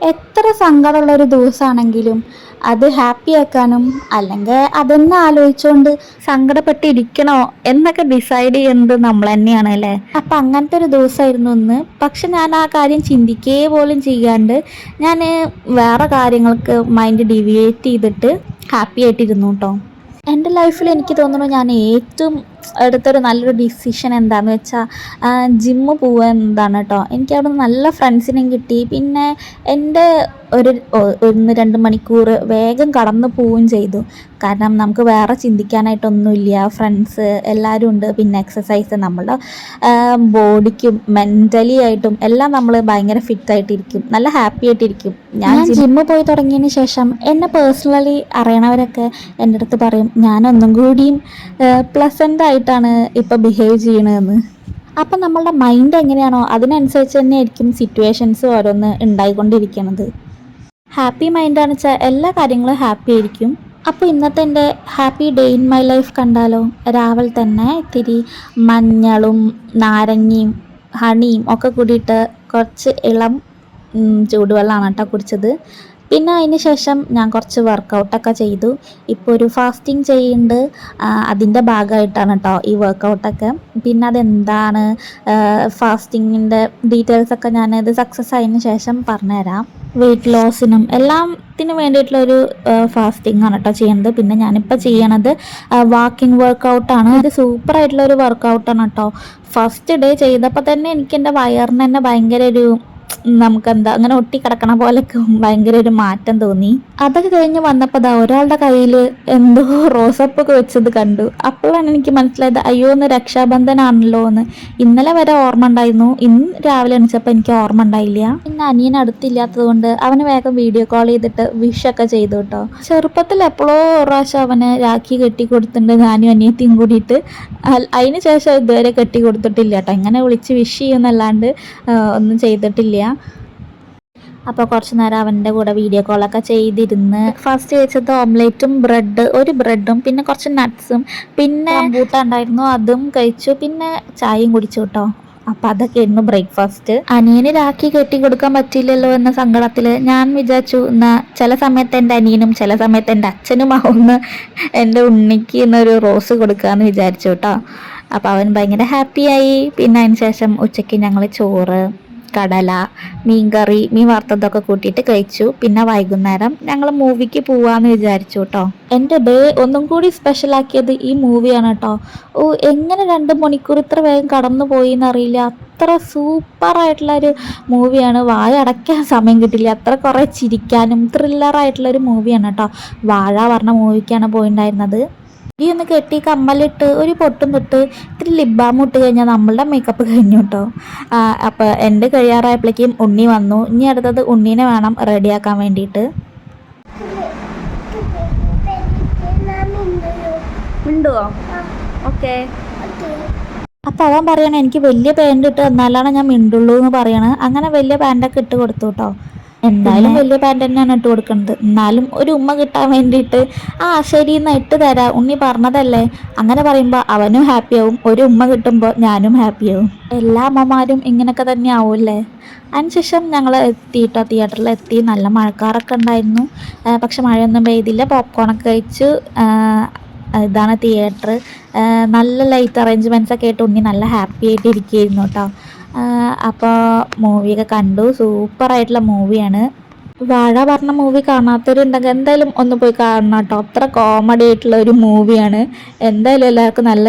എത്ര സങ്കടമുള്ള ഒരു ദിവസമാണെങ്കിലും അത് ഹാപ്പി ആക്കാനും അല്ലെങ്കിൽ അതെന്നെ ആലോചിച്ചുകൊണ്ട് സങ്കടപ്പെട്ടിരിക്കണോ എന്നൊക്കെ ഡിസൈഡ് ചെയ്യുന്നത് നമ്മൾ തന്നെയാണ് അല്ലേ? അപ്പം അങ്ങനത്തെ ഒരു ദിവസമായിരുന്നു ഇന്ന്. പക്ഷെ ഞാൻ ആ കാര്യം ചിന്തിക്കേ പോലും ചെയ്യാണ്ട് ഞാൻ വേറെ കാര്യങ്ങൾക്ക് മൈൻഡ് ഡിവിയേറ്റ് ചെയ്തിട്ട് ഹാപ്പി ആയിട്ടിരുന്നു കേട്ടോ എന്റെ ലൈഫിൽ എനിക്ക് തോന്നുന്നു ഞാൻ ഏറ്റവും എടുത്തൊരു നല്ലൊരു ഡിസിഷൻ എന്താണെന്ന് വെച്ചാൽ ജിമ്മ് പോവുക എന്നതാണ് കേട്ടോ എനിക്ക് അവിടെ നല്ല ഫ്രണ്ട്സിനെയും കിട്ടി. പിന്നെ എന്റെ ഒരു ഒന്ന് രണ്ട് മണിക്കൂർ വേഗം കടന്നു പോവുകയും ചെയ്തു. കാരണം നമുക്ക് വേറെ ചിന്തിക്കാനായിട്ടൊന്നുമില്ല. ഫ്രണ്ട്സ് എല്ലാവരും ഉണ്ട്. പിന്നെ എക്സസൈസ് നമ്മളുടെ ബോഡിക്കും മെന്റലി ആയിട്ടും എല്ലാം നമ്മൾ ഭയങ്കര ഫിറ്റായിട്ടിരിക്കും നല്ല ഹാപ്പി ആയിട്ടിരിക്കും. ഞാൻ ജിമ്മ് പോയി തുടങ്ങിയതിന് ശേഷം എന്നെ പേഴ്സണലി അറിയണവരൊക്കെ എന്റെ അടുത്ത് പറയും ഞാനൊന്നും കൂടിയും പ്ലസന്റ് ആയിട്ടാണ് ഇപ്പോൾ ബിഹേവ് ചെയ്യണതെന്ന്. അപ്പം നമ്മളുടെ മൈൻഡ് എങ്ങനെയാണോ അതിനനുസരിച്ച് തന്നെ ആയിരിക്കും സിറ്റുവേഷൻസ് ഓരോന്ന് ഉണ്ടായിക്കൊണ്ടിരിക്കുന്നത് ഹാപ്പി മൈൻഡാണെന്ന് വെച്ചാൽ എല്ലാ കാര്യങ്ങളും ഹാപ്പി ആയിരിക്കും. അപ്പോൾ ഇന്നത്തെ എന്റെ happy day in my life കണ്ടാലോ? രാവിലെ തന്നെ ഇത്തിരി മഞ്ഞളും നാരങ്ങയും ഹണിയും ഒക്കെ കൂടിയിട്ട് കുറച്ച് ഇളം ചൂടുവെള്ളമാണ് കേട്ടോ കുടിച്ചത്. പിന്നെ അതിന് ശേഷം ഞാൻ കുറച്ച് വർക്കൗട്ടൊക്കെ ചെയ്തു. ഇപ്പോൾ ഒരു ഫാസ്റ്റിംഗ് ചെയ്യുന്നുണ്ട്. അതിന്റെ ഭാഗമായിട്ടാണ് കേട്ടോ ഈ വർക്കൗട്ടൊക്കെ പിന്നെ അതെന്താണ്? ഫാസ്റ്റിങ്ങിന്റെ ഡീറ്റെയിൽസൊക്കെ ഞാനത് സക്സസ് ആയതിന് ശേഷം പറഞ്ഞുതരാം. വെയിറ്റ് ലോസിനും എല്ലാത്തിനും വേണ്ടിയിട്ടുള്ള ഒരു ഫാസ്റ്റിംഗ് ആണ് കേട്ടോ ചെയ്യുന്നത്. പിന്നെ ഞാനിപ്പോൾ ചെയ്യണത് വാക്കിംഗ് വർക്കൗട്ടാണ് ഇത് സൂപ്പർ ആയിട്ടുള്ള ഒരു വർക്കൗട്ടാണ് കേട്ടോ ഫസ്റ്റ് ഡേ ചെയ്തപ്പോൾ തന്നെ എനിക്ക് എന്റെ വയറിന് തന്നെ ഭയങ്കര ഒരു നമുക്കെന്താ അങ്ങനെ ഒട്ടിക്കിടക്കണ പോലെയൊക്കെ ഭയങ്കര ഒരു മാറ്റം തോന്നി. അതൊക്കെ കഴിഞ്ഞ് വന്നപ്പോൾ അതാ ഒരാളുടെ കയ്യിൽ എന്തോ റോസപ്പൊക്കെ വെച്ചത് കണ്ടു. അപ്പോഴാണ് എനിക്ക് മനസ്സിലായത് അയ്യോ ഒന്ന് രക്ഷാബന്ധനാണല്ലോ എന്ന്. ഇന്നലെ വരെ ഓർമ്മ ഉണ്ടായിരുന്നു. ഇന്ന് രാവിലെ എണിച്ചപ്പോൾ എനിക്ക് ഓർമ്മ ഉണ്ടായില്ല. പിന്നെ അനിയൻ അടുത്തില്ലാത്തത് കൊണ്ട് അവന് വേഗം വീഡിയോ കോൾ ചെയ്തിട്ട് വിഷൊക്കെ ചെയ്തു കേട്ടോ. ചെറുപ്പത്തിൽ എപ്പോഴോ പ്രാവശ്യം അവന് രാഖി കെട്ടി കൊടുത്തിട്ടുണ്ട് ഞാനും അനിയത്തിയും കൂടിയിട്ട്. അതിന് ശേഷം ഇതുവരെ കെട്ടി കൊടുത്തിട്ടില്ല കേട്ടോ. ഇങ്ങനെ വിളിച്ച് വിഷ് ചെയ്യുന്നല്ലാണ്ട് ഒന്നും ചെയ്തിട്ടില്ല. അപ്പോൾ കുറച്ച് നേരം അവന്റെ കൂടെ വീഡിയോ കോളൊക്കെ ചെയ്തിരുന്ന് ഫസ്റ്റ് കഴിച്ചത് ഓംലേറ്റും ബ്രെഡ് ഒരു ബ്രെഡും പിന്നെ കുറച്ച് നട്ട്സും പിന്നെ ബൂട്ട ഉണ്ടായിരുന്നു അതും കഴിച്ചു. പിന്നെ ചായയും കുടിച്ചു കേട്ടോ. അപ്പം അതൊക്കെയായിരുന്നു ബ്രേക്ക്ഫാസ്റ്റ് അനിയന് രാഖി കെട്ടി കൊടുക്കാൻ പറ്റില്ലല്ലോ എന്ന സങ്കടത്തിൽ ഞാൻ വിചാരിച്ചു എന്നാ ചില സമയത്ത് എന്റെ അനിയനും ചില സമയത്ത് എന്റെ അച്ഛനും ആവുന്ന എന്റെ ഉണ്ണിക്ക് എന്നൊരു റോസ് കൊടുക്കാമെന്ന് വിചാരിച്ചു കേട്ടോ. അപ്പോൾ അവൻ ഭയങ്കര ഹാപ്പിയായി പിന്നെ അതിന് ശേഷം ഉച്ചയ്ക്ക് ഞങ്ങൾ ചോറ് കടല മീൻകറി മീൻ വറുത്തതൊക്കെ കൂട്ടിയിട്ട് കഴിച്ചു. പിന്നെ വൈകുന്നേരം ഞങ്ങൾ മൂവിക്ക് പോവാന്ന് വിചാരിച്ചു കേട്ടോ എന്റെ ഡേ ഒന്നും കൂടി സ്പെഷ്യൽ സ്പെഷ്യലാക്കിയത് ഈ മൂവിയാണ് കേട്ടോ ഓ എങ്ങനെ രണ്ട് മണിക്കൂർ ഇത്ര വേഗം കടന്നു പോയി എന്നറിയില്ല അത്ര സൂപ്പർ ആയിട്ടുള്ള ഒരു മൂവിയാണ് വായ അടയ്ക്കാൻ സമയം കിട്ടില്ല. അത്ര കുറേ ചിരിക്കാനും ത്രില്ലറായിട്ടുള്ള ഒരു മൂവിയാണ് കേട്ടോ വാഴ പറഞ്ഞ മൂവിക്കാണ് പോയിട്ടുണ്ടായിരുന്നത് ഈ ഒന്ന് കെട്ടി കമ്മലിട്ട് ഒരു പൊട്ടും തൊട്ട് ഇത്തിരി ലിബാം ഇട്ട് കഴിഞ്ഞാൽ നമ്മളുടെ മേക്കപ്പ് കഴിഞ്ഞു കേട്ടോ അപ്പോൾ എന്റെ കഴിയാറായപ്പോഴേക്കും ഉണ്ണി വന്നു. ഇനി അടുത്തത് ഉണ്ണീനെ വേണം റെഡിയാക്കാൻ വേണ്ടിയിട്ട്. ഉണ്ടോ ഓക്കെ. അപ്പോൾ അവൻ പറയണേ എനിക്ക് വലിയ പാന്റ് ഇട്ട് തന്നാലാണ് ഞാൻ മിണ്ടുള്ളൂ എന്ന് പറയണേ. അങ്ങനെ വലിയ പാന്റൊക്കെ ഇട്ട് കൊടുത്തു കേട്ടോ എന്തായാലും വലിയ പാന്റ് തന്നെയാണ് ഇട്ട് കൊടുക്കുന്നത് എന്നാലും ഒരു ഉമ്മ കിട്ടാൻ വേണ്ടിയിട്ട് ആ ശരി എന്നാ ഇട്ട് തരാം. ഉണ്ണി പറഞ്ഞതല്ലേ? അങ്ങനെ പറയുമ്പോൾ അവനും ഹാപ്പിയാവും ഒരു ഉമ്മ കിട്ടുമ്പോൾ ഞാനും ഹാപ്പിയാവും എല്ലാ അമ്മമാരും ഇങ്ങനെയൊക്കെ തന്നെ ആവുമല്ലേ അതിനുശേഷം ഞങ്ങൾ എത്തിയിട്ടോ തിയേറ്ററിൽ എത്തി. നല്ല മഴക്കാറൊക്കെ ഉണ്ടായിരുന്നു. പക്ഷെ മഴയൊന്നും പെയ്തില്ല. പോപ്കോണൊക്കെ കഴിച്ചു. ഇതാണ് തിയേറ്റർ നല്ല ലൈറ്റ് അറേഞ്ച്മെന്റ്സ് ഒക്കെ ആയിട്ട് ഉണ്ണി നല്ല ഹാപ്പി ആയിട്ട് ഇരിക്കുകയായിരുന്നു കേട്ടോ. അപ്പോൾ മൂവിയൊക്കെ കണ്ടു. സൂപ്പറായിട്ടുള്ള മൂവിയാണ്. വാഴ പറഞ്ഞ മൂവി കാണാത്തവരുണ്ടെങ്കിൽ എന്തായാലും ഒന്ന് പോയി കാണണം കേട്ടോ. അത്ര കോമഡി ആയിട്ടുള്ള ഒരു മൂവിയാണ്. എന്തായാലും എല്ലാവർക്കും നല്ല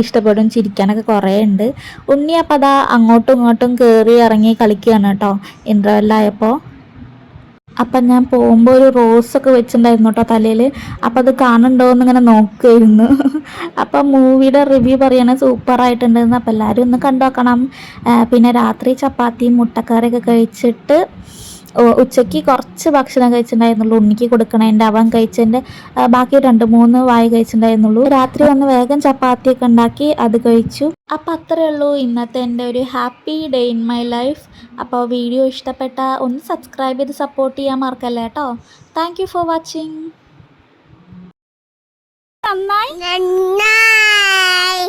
ഇഷ്ടപ്പെടും. ചിരിക്കാനൊക്കെ കുറേ ഉണ്ട്. ഉണ്ണി അതാ അങ്ങോട്ടും ഇങ്ങോട്ടും കയറി ഇറങ്ങി കളിക്കുകയാണ് കേട്ടോ. ഇന്റർവെല്ലായപ്പോൾ അപ്പം ഞാൻ പോകുമ്പോൾ ഒരു ഒക്കെ വെച്ചിട്ടുണ്ടായിരുന്നു കേട്ടോ തലയിൽ അപ്പം അത് കാണുന്നുണ്ടോ എന്നിങ്ങനെ നോക്കുമായിരുന്നു അപ്പം മൂവിയുടെ റിവ്യൂ പറയണ സൂപ്പറായിട്ടുണ്ടെന്ന് അപ്പം എല്ലാവരും ഒന്ന് കണ്ടു നോക്കണം പിന്നെ രാത്രി ചപ്പാത്തിയും മുട്ടക്കറിയൊക്കെ കഴിച്ചിട്ട് ഉച്ചയ്ക്ക് കുറച്ച് ഭക്ഷണം കഴിച്ചിട്ടുണ്ടായിരുന്നുള്ളൂ. ഉണ്ണിക്ക് കൊടുക്കണതിന്റെ അവൻ കഴിച്ചതിന്റെ ബാക്കി രണ്ട് മൂന്ന് വായ കഴിച്ചിട്ടുണ്ടായിരുന്നുള്ളൂ. രാത്രി വന്ന് വേഗം ചപ്പാത്തിയൊക്കെ ഉണ്ടാക്കി അത് കഴിച്ചു. അപ്പോൾ അത്രയേ ഉള്ളൂ. ഇന്നത്തെ എന്റെ ഒരു happy day in my life. അപ്പോൾ വീഡിയോ ഇഷ്ടപ്പെട്ട ഒന്ന് സബ്സ്ക്രൈബ് ചെയ്ത് സപ്പോർട്ട് ചെയ്യാൻ മറക്കല്ലേ കേട്ടോ. താങ്ക് ഫോർ വാച്ചിങ് നന്നായി. നന്നായി.